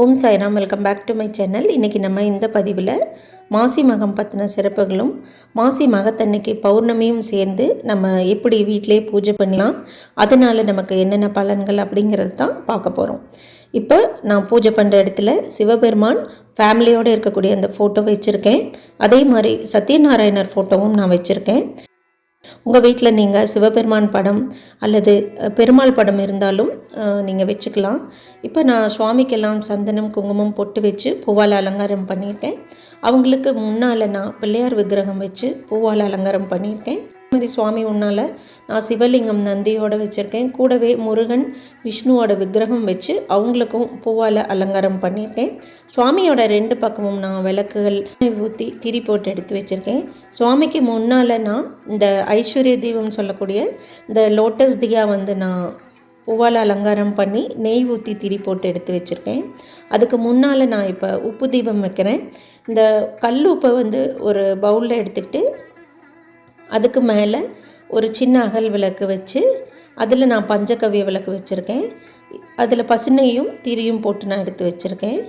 Om Sairam welcome back to my channel. இன்றைக்கி நம்ம இந்த பதிவில் மாசி மகம் பற்றின சிறப்புகளும் மாசி மகத்தன்னைக்கு பௌர்ணமியும் சேர்ந்து நம்ம எப்படி வீட்டிலே பூஜை பண்ணலாம் அதனால் நமக்கு என்னென்ன பலன்கள் அப்படிங்கிறது தான் பார்க்க போகிறோம் இப்போ நான் பூஜை பண்ணுற இடத்துல சிவபெருமான் ஃபேமிலியோடு இருக்கக்கூடிய அந்த ஃபோட்டோ வச்சுருக்கேன். அதே மாதிரி சத்யநாராயணர் ஃபோட்டோவும் நான் வச்சுருக்கேன். உங்கள் வீட்டில் நீங்கள் சிவபெருமான் படம் அல்லது பெருமாள் படம் இருந்தாலும் நீங்கள் வச்சுக்கலாம். இப்போ நான் சுவாமிக்கெல்லாம் சந்தனம் குங்குமம் பொட்டு வச்சு பூவால் அலங்காரம் பண்ணியிருக்கேன். அவங்களுக்கு முன்னால் நான் பிள்ளையார் விக்கிரகம் வச்சு பூவால் அலங்காரம் பண்ணியிருக்கேன். மாதிரி சுவாமி உன்னால் நான் சிவலிங்கம் நந்தியோட வச்சுருக்கேன். கூடவே முருகன் விஷ்ணுவோட விக்கிரகம் வச்சு அவங்களுக்கும் பூவால் அலங்காரம் பண்ணியிருக்கேன். சுவாமியோட ரெண்டு பக்கமும் நான் விளக்குகள் ஊற்றி திரி போட்டு எடுத்து வச்சுருக்கேன். சுவாமிக்கு முன்னால் நான் இந்த ஐஸ்வர்ய தீபம் சொல்லக்கூடிய இந்த லோட்டஸ் தியா வந்து நான் பூவால் அலங்காரம் பண்ணி நெய் ஊற்றி திரி போட்டு எடுத்து வச்சுருக்கேன். அதுக்கு முன்னால் நான் இப்போ உப்பு தீபம் வைக்கிறேன். இந்த கல் உப்பை வந்து ஒரு பவுலில் எடுத்துக்கிட்டு அதுக்கு மேலே ஒரு சின்ன அகல் விளக்கு வச்சு அதில் நான் பஞ்சகவ்ய விளக்கு வச்சுருக்கேன். அதில் பசுனையும் திரியும் போட்டு நான் எடுத்து வச்சுருக்கேன்.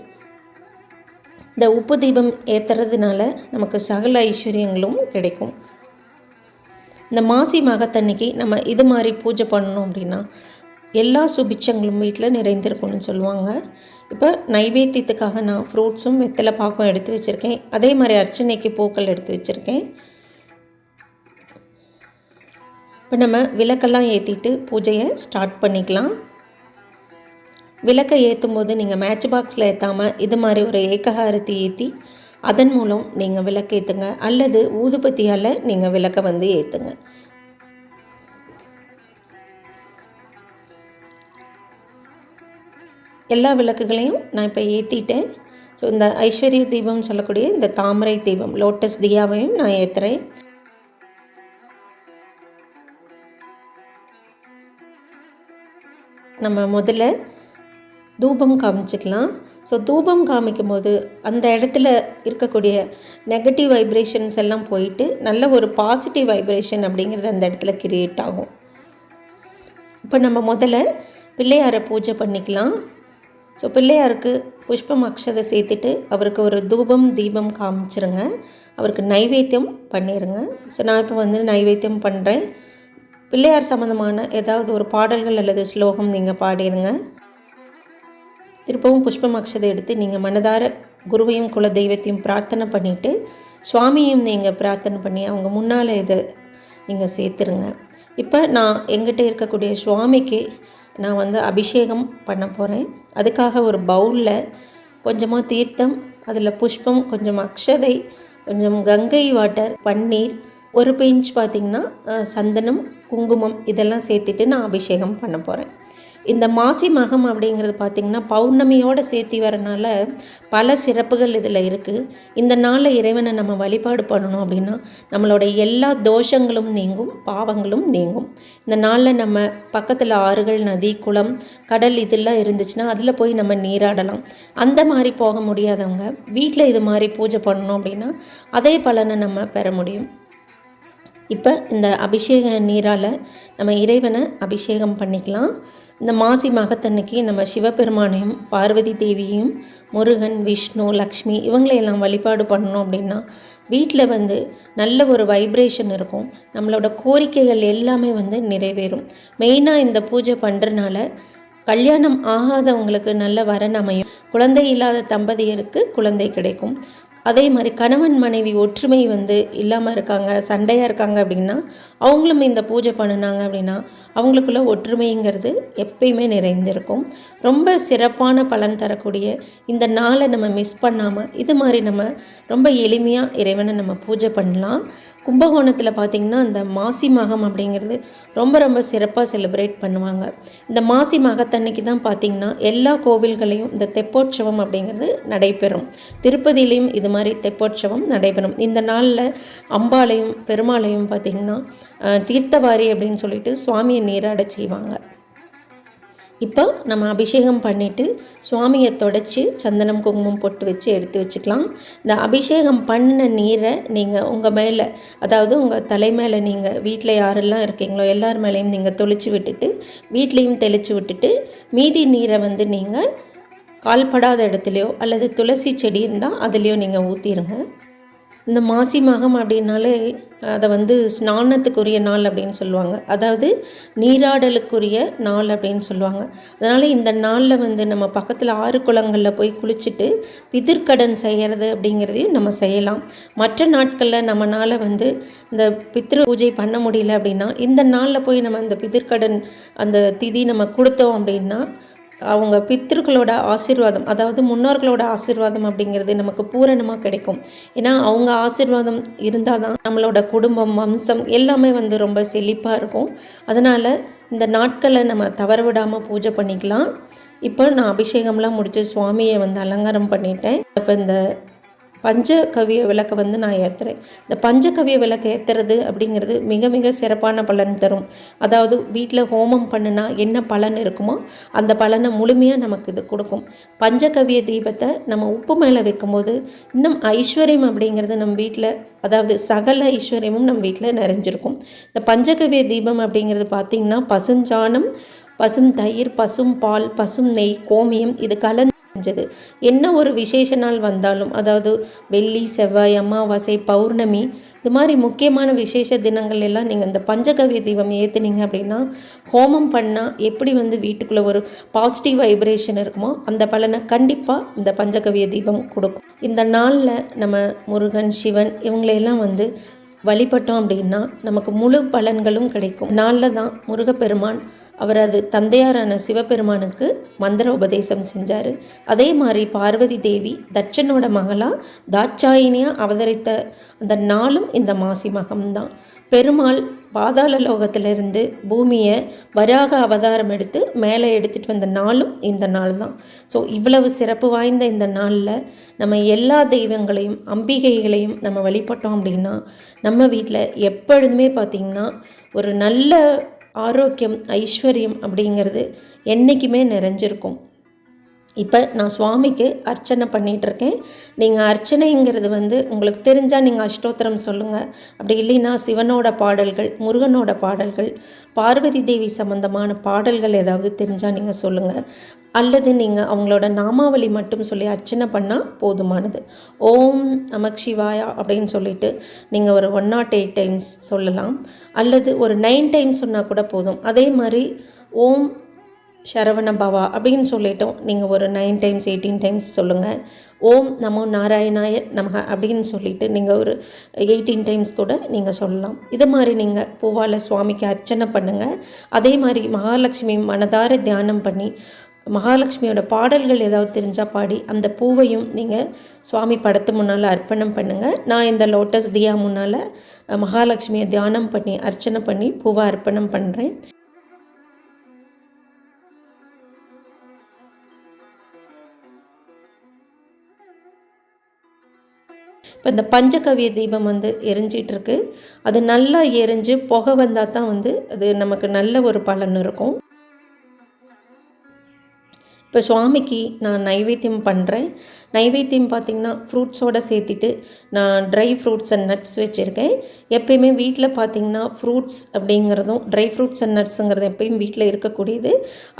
இந்த உப்பு தீபம் ஏற்றுறதுனால நமக்கு சகல ஐஸ்வர்யங்களும் கிடைக்கும். இந்த மாசி மகத்தன்னைக்கு நம்ம இது மாதிரி பூஜை பண்ணணும் அப்படின்னா எல்லா சுபிச்சங்களும் வீட்டில் நிறைந்திருக்கும்னு சொல்லுவாங்க. இப்போ நைவேத்தியத்துக்காக நான் ஃப்ரூட்ஸும் வெத்தலை பாக்கம் எடுத்து வச்சுருக்கேன். அதே மாதிரி அர்ச்சனைக்கு பூக்கள் எடுத்து வச்சுருக்கேன். இப்போ நம்ம விளக்கெல்லாம் ஏற்றிட்டு பூஜையை ஸ்டார்ட் பண்ணிக்கலாம். விளக்கை ஏற்றும் போது நீங்கள் மேட்ச் பாக்ஸில் ஏற்றாமல் இது மாதிரி ஒரு ஏக்கஹாரத்தி ஏற்றி அதன் மூலம் நீங்கள் விளக்கு ஏற்றுங்க அல்லது ஊதுபத்தியால் நீங்கள் விளக்கை வந்து ஏற்றுங்க எல்லா விளக்குகளையும் நான் இப்போ ஏற்றிட்டேன் ஸோ இந்த ஐஸ்வர்ய தீபம் சொல்லக்கூடிய இந்த தாமரை தீபம் லோட்டஸ் தியாவையும் நான் ஏற்றுறேன் நம்ம முதல்ல தூபம் காமிச்சிக்கலாம். ஸோ தூபம் காமிக்கும் போது அந்த இடத்துல இருக்கக்கூடிய நெகட்டிவ் வைப்ரேஷன்ஸ் எல்லாம் போயிட்டு நல்ல ஒரு பாசிட்டிவ் வைப்ரேஷன் அப்படிங்கிறது அந்த இடத்துல கிரியேட் ஆகும். இப்போ நம்ம முதல்ல பிள்ளையாரை பூஜை பண்ணிக்கலாம். ஸோ பிள்ளையாருக்கு புஷ்பம் அக்ஷதை சேர்த்துட்டு அவருக்கு ஒரு தூபம் தீபம் காமிச்சிருங்க. அவருக்கு நைவேத்தியம் பண்ணிடுங்க ஸோ நான் இப்போ வந்து நைவேத்தியம் பண்ணுறேன் பிள்ளையார் சம்மந்தமான ஏதாவது ஒரு பாடல்கள் அல்லது ஸ்லோகம் நீங்கள் பாடிடுங்க திருப்பவும் புஷ்பம் அக்ஷதை எடுத்து நீங்கள் மனதார குருவையும் குல தெய்வத்தையும் பிரார்த்தனை பண்ணிவிட்டு சுவாமியும் நீங்கள் பிரார்த்தனை பண்ணி அவங்க முன்னால் இதை நீங்கள் சேர்த்துருங்க. இப்போ நான் எங்கிட்ட இருக்கக்கூடிய சுவாமிக்கு நான் வந்து அபிஷேகம் பண்ண போகிறேன் அதுக்காக ஒரு பவுலில் கொஞ்சமாக தீர்த்தம் அதில் புஷ்பம் கொஞ்சம் அக்ஷதை கொஞ்சம் கங்கை வாட்டர் பன்னீர் ஒரு பிஞ்ச் பார்த்திங்கன்னா சந்தனம் குங்குமம் இதெல்லாம் சேர்த்துட்டு நான் அபிஷேகம் பண்ண போகிறேன் இந்த மாசி மகம் அப்படிங்கிறது பார்த்திங்கன்னா பௌர்ணமியோடு சேர்த்தி வரனால பல சிறப்புகள் இதில் இருக்குது இந்த நாளில் இறைவனை நம்ம வழிபாடு பண்ணணும் அப்படின்னா நம்மளோட எல்லா தோஷங்களும் நீங்கும் பாவங்களும் நீங்கும். இந்த நாளில் நம்ம பக்கத்தில் ஆறுகள் நதி குளம் கடல் இதெல்லாம் இருந்துச்சுன்னா அதில் போய் நம்ம நீராடலாம். அந்த மாதிரி போக முடியாதவங்க வீட்டில் இது மாதிரி பூஜை பண்ணணும் அப்படின்னா அதே பலனை நம்ம பெற முடியும். இப்போ இந்த அபிஷேக நீரால் நம்ம இறைவனை அபிஷேகம் பண்ணிக்கலாம். இந்த மாசி மகத்தன்னைக்கு நம்ம சிவபெருமானையும் பார்வதி தேவியையும் முருகன் விஷ்ணு லக்ஷ்மி இவங்களையெல்லாம் வழிபாடு பண்ணோம் அப்படின்னா வீட்டில் வந்து நல்ல ஒரு வைப்ரேஷன் இருக்கும். நம்மளோட கோரிக்கைகள் எல்லாமே வந்து நிறைவேறும். மெயினாக இந்த பூஜை பண்ணுறனால கல்யாணம் ஆகாதவங்களுக்கு நல்ல வரன் அமையும். குழந்தை இல்லாத தம்பதியருக்கு குழந்தை கிடைக்கும். அதே மாதிரி கணவன் மனைவி ஒற்றுமை வந்து இல்லாமல் இருக்காங்க சண்டையாக இருக்காங்க அப்படின்னா அவங்களும் இந்த பூஜை பண்ணினாங்க அப்படின்னா அவங்களுக்குள்ள ஒற்றுமைங்கிறது எப்பயுமே நிறைந்திருக்கும். ரொம்ப சிறப்பான பலன் தரக்கூடிய இந்த நாளை நம்ம மிஸ் பண்ணாமல் இது மாதிரி நம்ம ரொம்ப எளிமையாக இறைவனை நம்ம பூஜை பண்ணலாம். கும்பகோணத்தில் பார்த்திங்கன்னா இந்த மாசி மகம் அப்படிங்கிறது ரொம்ப ரொம்ப சிறப்பாக செலிப்ரேட் பண்ணுவாங்க. இந்த மாசி மகத்தன்னைக்கு தான் பார்த்திங்கன்னா எல்லா கோவில்களையும் இந்த தெப்போற்சவம் அப்படிங்கிறது நடைபெறும். திருப்பதியிலையும் இது மாதிரி தெப்போற்சவம் நடைபெறும். இந்த நாளில் அம்பாளையும் பெருமாளையும் பார்த்திங்கன்னா தீர்த்தவாரி அப்படின்னு சொல்லிட்டு சுவாமியை நீராட செய்வாங்க. இப்போ நம்ம அபிஷேகம் பண்ணிவிட்டு சுவாமியை தொடச்சி சந்தனம் குங்குமம் பொட்டு வச்சு எடுத்து வச்சுக்கலாம். இந்த அபிஷேகம் பண்ண நீரை நீங்கள் உங்கள் மேலே அதாவது உங்கள் தலை மேலே நீங்கள் வீட்டில் யாரெல்லாம் இருக்கீங்களோ எல்லார் மேலேயும் நீங்கள் தொளிச்சு விட்டுட்டு வீட்லேயும் தெளித்து விட்டுட்டு மீதி நீரை வந்து நீங்கள் கால்படாத இடத்துலையோ அல்லது துளசி செடி இருந்தால் அதுலேயோ நீங்கள் ஊற்றிடுங்க இந்த மாசி மகம் அப்படின்னாலே அதை வந்து ஸ்நானத்துக்குரிய நாள் அப்படின்னு சொல்லுவாங்க. அதாவது நீராடலுக்குரிய நாள் அப்படின்னு சொல்லுவாங்க. அதனால் இந்த நாளில் வந்து நம்ம பக்கத்தில் ஆறு குளங்களில் போய் குளிச்சுட்டு பிதிர்க்கடன் செய்கிறது அப்படிங்கிறதையும் நம்ம செய்யலாம். மற்ற நாட்களில் நம்மளால் வந்து இந்த பித்ரு பூஜை பண்ண முடியல அப்படின்னா இந்த நாளில் போய் நம்ம அந்த பிதிர்க்கடன் அந்த திதி நம்ம கொடுத்தோம் அப்படின்னா அவங்க பித்திருக்களோட ஆசீர்வாதம் அதாவது முன்னோர்களோட ஆசீர்வாதம் அப்படிங்கிறது நமக்கு பூரணமாக கிடைக்கும். ஏன்னா அவங்க ஆசீர்வாதம் இருந்தால் தான் நம்மளோட குடும்பம் வம்சம் எல்லாமே வந்து ரொம்ப செழிப்பாக இருக்கும். அதனால் இந்த நாட்களை நம்ம தவற விடாமல் பூஜை பண்ணிக்கலாம். இப்போ நான் அபிஷேகம்லாம் முடித்து சுவாமியை வந்து அலங்காரம் பண்ணிட்டேன். இப்போ இந்த பஞ்சகவிய விளக்கை வந்து நான் ஏற்றுறேன் இந்த பஞ்சகவிய விளக்கை ஏற்றுறது அப்படிங்கிறது மிக மிக சிறப்பான பலன் தரும். அதாவது வீட்டில் ஹோமம் பண்ணுனா என்ன பலன் இருக்குமோ அந்த பலனை முழுமையாக நமக்கு இது கொடுக்கும். பஞ்சகவிய தீபத்தை நம்ம உப்பு மேலே வைக்கும்போது இன்னும் ஐஸ்வர்யம் அப்படிங்கிறது நம்ம வீட்டில் அதாவது சகல ஐஸ்வர்யமும் நம்ம வீட்டில் நிறைஞ்சிருக்கும். இந்த பஞ்சகவிய தீபம் அப்படிங்கிறது பார்த்திங்கன்னா பசுஞ்சாணம் பசும் தயிர் பசும் பால் பசும் நெய் கோமியம் இது கலந்து செஞ்சது என்ன ஒரு விசேஷ நாள் வந்தாலும் அதாவது வெள்ளி செவ்வாய் அமாவாசை பௌர்ணமி இது மாதிரி முக்கியமான விசேஷ தினங்கள் எல்லாம் நீங்கள் இந்த பஞ்சகவிய தீபம் ஏற்றுனீங்க அப்படின்னா ஹோமம் பண்ணால் எப்படி வந்து வீட்டுக்குள்ளே ஒரு பாசிட்டிவ் வைப்ரேஷன் இருக்குமோ அந்த பலனை கண்டிப்பாக இந்த பஞ்சகவிய தீபம் கொடுக்கும். இந்த நாளில் நம்ம முருகன் சிவன் இவங்களையெல்லாம் வந்து வழிபட்டோம் அப்படின்னா நமக்கு முழு பலன்களும் கிடைக்கும். நாளில் தான் முருகப்பெருமான் அவரது தந்தையாரான சிவபெருமானுக்கு மந்திர உபதேசம் செஞ்சார். அதே மாதிரி பார்வதி தேவி தட்சனோட மகளாக தாட்சாயினியாக அவதரித்த அந்த நாளும் இந்த மாசி மகம்தான். பெருமாள் பாதாள லோகத்திலிருந்து பூமியை வராக அவதாரம் எடுத்து மேலே எடுத்துகிட்டு வந்த நாளும் இந்த நாள் தான் ஸோ இவ்வளவு சிறப்பு வாய்ந்த இந்த நாளில் நம்ம எல்லா தெய்வங்களையும் அம்பிகைகளையும் நம்ம வழிபட்டோம் அப்படின்னா நம்ம வீட்டில் எப்பொழுதுமே பார்த்திங்கன்னா ஒரு நல்ல ஆரோக்கியம் ஐஸ்வர்யம் அப்படிங்கிறது என்றைக்குமே நிறைஞ்சிருக்கும். இப்போ நான் சுவாமிக்கு அர்ச்சனை பண்ணிகிட்ருக்கேன் நீங்கள் அர்ச்சனைங்கிறது வந்து உங்களுக்கு தெரிஞ்சால் நீங்கள் அஷ்டோத்திரம் சொல்லுங்கள் அப்படி இல்லைன்னா சிவனோட பாடல்கள் முருகனோட பாடல்கள் பார்வதி தேவி சம்மந்தமான பாடல்கள் ஏதாவது தெரிஞ்சால் நீங்கள் சொல்லுங்கள் அல்லது நீங்கள் அவங்களோட நாமாவளி மட்டும் சொல்லி அர்ச்சனை பண்ணால் போதுமானது. ஓம் நமக் சிவாயா அப்படின்னு சொல்லிட்டு நீங்கள் ஒரு ஒன் நாட் எயிட் டைம்ஸ் சொல்லலாம். அல்லது ஒரு நைன் டைம்ஸ் சொன்னால் கூட போதும். அதே மாதிரி ஓம் சரவண பவா அப்படின்னு சொல்லிட்டோம் நீங்கள் ஒரு நைன் டைம்ஸ் எயிட்டீன் டைம்ஸ் சொல்லுங்கள் ஓம் நமோ நாராயணாய நமக அப்படின்னு சொல்லிட்டு நீங்கள் ஒரு எயிட்டீன் டைம்ஸ் கூட நீங்கள் சொல்லலாம். இது மாதிரி நீங்கள் பூவால் சுவாமிக்கு அர்ச்சனை பண்ணுங்கள் அதே மாதிரி மகாலட்சுமி மனதார தியானம் பண்ணி மகாலட்சுமியோட பாடல்கள் ஏதாவது தெரிஞ்சால் பாடி அந்த பூவையும் நீங்கள் சுவாமி படத்து முன்னால் அர்ப்பணம் பண்ணுங்கள் நான் இந்த லோட்டஸ் தியா முன்னால் மகாலட்சுமியை தியானம் பண்ணி அர்ச்சனை பண்ணி பூவை அர்ப்பணம் பண்ணுறேன் இப்போ இந்த பஞ்சகவிய தீபம் வந்து எரிஞ்சிகிட்ருக்கு அது நல்லா எரிஞ்சு புகை வந்தால் தான் வந்து அது நமக்கு நல்ல ஒரு பலன் இருக்கும். இப்போ சுவாமிக்கு நான் நைவேத்தியம் பண்ணுறேன் நைவேத்தியம் பார்த்திங்கன்னா ஃப்ரூட்ஸோடு சேர்த்துட்டு நான் ட்ரை ஃப்ரூட்ஸ் அண்ட் நட்ஸ் வச்சுருக்கேன். எப்பயுமே வீட்டில் பார்த்திங்கன்னா ஃப்ரூட்ஸ் அப்படிங்கிறதும் ட்ரை ஃப்ரூட்ஸ் அண்ட் நட்ஸுங்கிறது எப்பயும் வீட்டில் இருக்கக்கூடியது.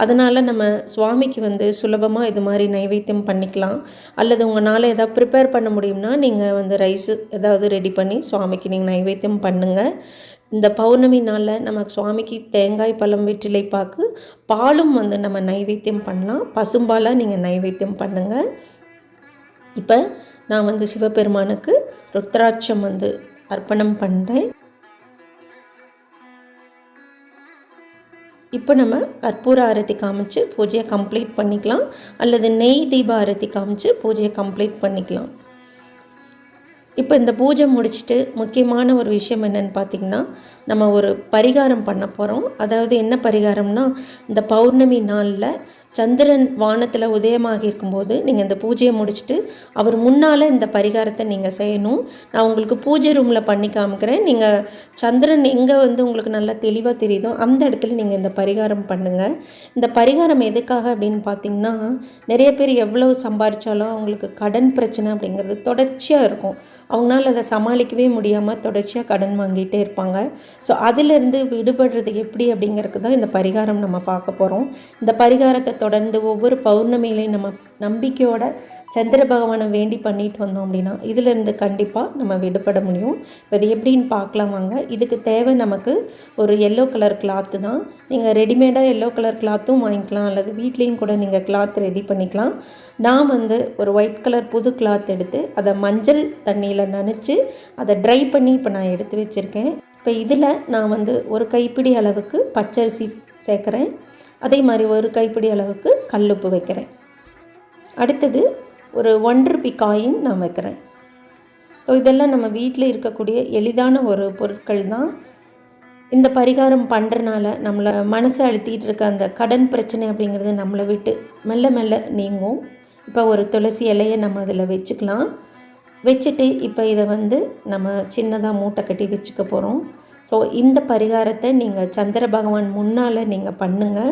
அதனால் நம்ம சுவாமிக்கு வந்து சுலபமாக இது மாதிரி நைவேத்தியம் பண்ணிக்கலாம். அல்லது உங்களால் எதாவது ப்ரிப்பேர் பண்ண முடியும்னா நீங்கள் வந்து ரைஸு ஏதாவது ரெடி பண்ணி சுவாமிக்கு நீங்கள் நைவேத்தியம் பண்ணுங்கள் இந்த பௌர்ணமி நாளில் நம்ம சுவாமிக்கு தேங்காய் பழம் வெற்றிலை பாக்கு பாலும் வந்து நம்ம நைவேத்தியம் பண்ணலாம். பசும்பாலாக நீங்கள் நைவேத்தியம் பண்ணுங்கள் இப்போ நான் வந்து சிவபெருமானுக்கு ருத்ராட்சம் வந்து அர்ப்பணம் பண்ணுறேன் இப்போ நம்ம கற்பூர ஆரத்தி காமிச்சு பூஜையை கம்ப்ளீட் பண்ணிக்கலாம். அல்லது நெய் தீப ஆரத்தி காமிச்சு பூஜையை கம்ப்ளீட் பண்ணிக்கலாம். இப்போ இந்த பூஜை முடிச்சுட்டு முக்கியமான ஒரு விஷயம் என்னென்னு பார்த்திங்கன்னா நம்ம ஒரு பரிகாரம் பண்ண போகிறோம் அதாவது என்ன பரிகாரம்னா இந்த பௌர்ணமி நாளில் சந்திரன் வானத்தில் உதயமாக இருக்கும்போது நீங்கள் இந்த பூஜையை முடிச்சுட்டு அவர் முன்னால் இந்த பரிகாரத்தை நீங்கள் செய்யணும். நான் உங்களுக்கு பூஜை ரூமில் பண்ணி காமிக்கிறேன். நீங்கள் சந்திரன் எங்கே வந்து உங்களுக்கு நல்லா தெளிவாக தெரியுதோ அந்த இடத்துல நீங்கள் இந்த பரிகாரம் பண்ணுங்கள் இந்த பரிகாரம் எதுக்காக அப்படின்னு பார்த்தீங்கன்னா நிறைய பேர் எவ்வளவு சம்பாரித்தாலும் அவங்களுக்கு கடன் பிரச்சனை அப்படிங்கிறது தொடர்ச்சியாக இருக்கும். அவங்களால அதை சமாளிக்கவே முடியாமல் தொடர்ச்சியாக கடன் வாங்கிட்டே இருப்பாங்க. ஸோ அதிலிருந்து விடுபடுறது எப்படி அப்படிங்கிறதுக்கு தான் இந்த பரிகாரம் நம்ம பார்க்க போகிறோம் இந்த பரிகாரத்தை தொடர்ந்து ஒவ்வொரு பௌர்ணமியிலையும் நம்ம நம்பிக்கையோட சந்திர பகவானை வேண்டி பண்ணிட்டு வந்தோம் அப்படின்னா இதிலிருந்து கண்டிப்பாக நம்ம விடுபட முடியும். இப்போ இது எப்படின்னு பார்க்கலாம் வாங்க. இதுக்கு தேவை நமக்கு ஒரு எல்லோ கலர் கிளாத்து தான். நீங்கள் ரெடிமேடாக எல்லோ கலர் கிளாத்தும் வாங்கிக்கலாம். அல்லது வீட்லேயும் கூட நீங்கள் கிளாத் ரெடி பண்ணிக்கலாம். நான் வந்து ஒரு ஒயிட் கலர் புது கிளாத் எடுத்து அதை மஞ்சள் தண்ணியில் நனைச்சி அதை ட்ரை பண்ணி இப்போ நான் எடுத்து வச்சுருக்கேன். இப்போ இதில் நான் வந்து ஒரு கைப்பிடி அளவுக்கு பச்சரிசி சேர்க்குறேன். அதே மாதிரி ஒரு கைப்பிடி அளவுக்கு கல்லுப்பு வைக்கிறேன். அடுத்தது ஒரு ஒன் ருபி காயின் நான் வைக்கிறேன். ஸோ இதெல்லாம் நம்ம வீட்டில் இருக்கக்கூடிய எளிதான ஒரு பொருட்கள் தான். இந்த பரிகாரம் பண்ணுறனால நம்மளை மனசை அழுத்திட்டு இருக்க அந்த கடன் பிரச்சனை அப்படிங்கிறது நம்மளை விட்டு மெல்ல மெல்ல நீங்கும். இப்போ ஒரு துளசி இலையை நம்ம அதில் வச்சுக்கலாம். வச்சுட்டு இப்போ இதை வந்து நம்ம சின்னதாக மூட்டை கட்டி வச்சுக்க போகிறோம் ஸோ இந்த பரிகாரத்தை நீங்கள் சந்திர பகவான் முன்னால் நீங்கள் பண்ணுங்கள்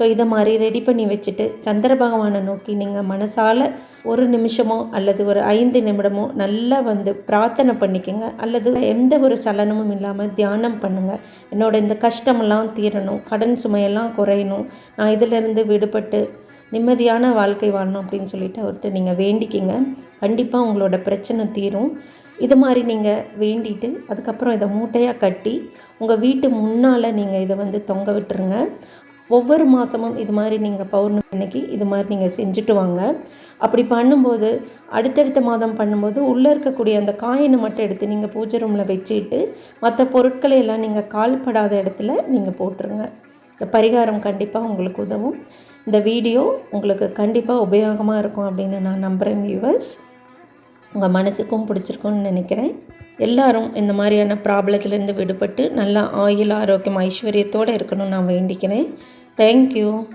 ஸோ இதை மாதிரி ரெடி பண்ணி வச்சுட்டு சந்திர பகவானை நோக்கி நீங்கள் மனசால் ஒரு நிமிஷமோ அல்லது ஒரு ஐந்து நிமிடமோ நல்லா வந்து பிரார்த்தனை பண்ணிக்கோங்க. அல்லது எந்த ஒரு சலனமும் இல்லாமல் தியானம் பண்ணுங்கள் என்னோட இந்த கஷ்டமெல்லாம் தீரணும். கடன் சுமையெல்லாம் குறையணும். நான் இதிலிருந்து விடுபட்டு நிம்மதியான வாழ்க்கை வாழணும் அப்படின்னு சொல்லிட்டு அவர்கிட்ட நீங்கள் வேண்டிக்கிங்க. கண்டிப்பாக உங்களோட பிரச்சனை தீரும். இது மாதிரி நீங்கள் வேண்டிட்டு அதுக்கப்புறம் இதை மூட்டையாக கட்டி உங்கள் வீட்டு முன்னால் நீங்கள் இதை வந்து தொங்க விட்டுருங்க. ஒவ்வொரு மாதமும் இது மாதிரி நீங்கள் பௌர்ணமி அன்னைக்கு இது மாதிரி நீங்கள் செஞ்சுட்டு வாங்க. அப்படி பண்ணும்போது அடுத்தடுத்த மாதம் பண்ணும்போது உள்ளே இருக்கக்கூடிய அந்த காயினை மட்டும் எடுத்து நீங்கள் பூஜை ரூமில் வச்சுட்டு மற்ற பொருட்களை எல்லாம் நீங்கள் கால்படாத இடத்துல நீங்கள் போட்டுருங்க. இந்த பரிகாரம் கண்டிப்பாக உங்களுக்கு உதவும். இந்த வீடியோ உங்களுக்கு கண்டிப்பாக உபயோகமாக இருக்கும் அப்படின்னு நான் நம்புகிறேன் வியூவர்ஸ் உங்கள் மனசுக்கும் பிடிச்சிருக்கும்னு நினைக்கிறேன். எல்லாரும் இந்த மாதிரியான ப்ராப்ளத்துலேருந்து விடுபட்டு நல்லா ஆயுள் ஆரோக்கியம் ஐஸ்வர்யத்தோடு இருக்கணும்னு நான் வேண்டிக்கிறேன். தேங்க்யூ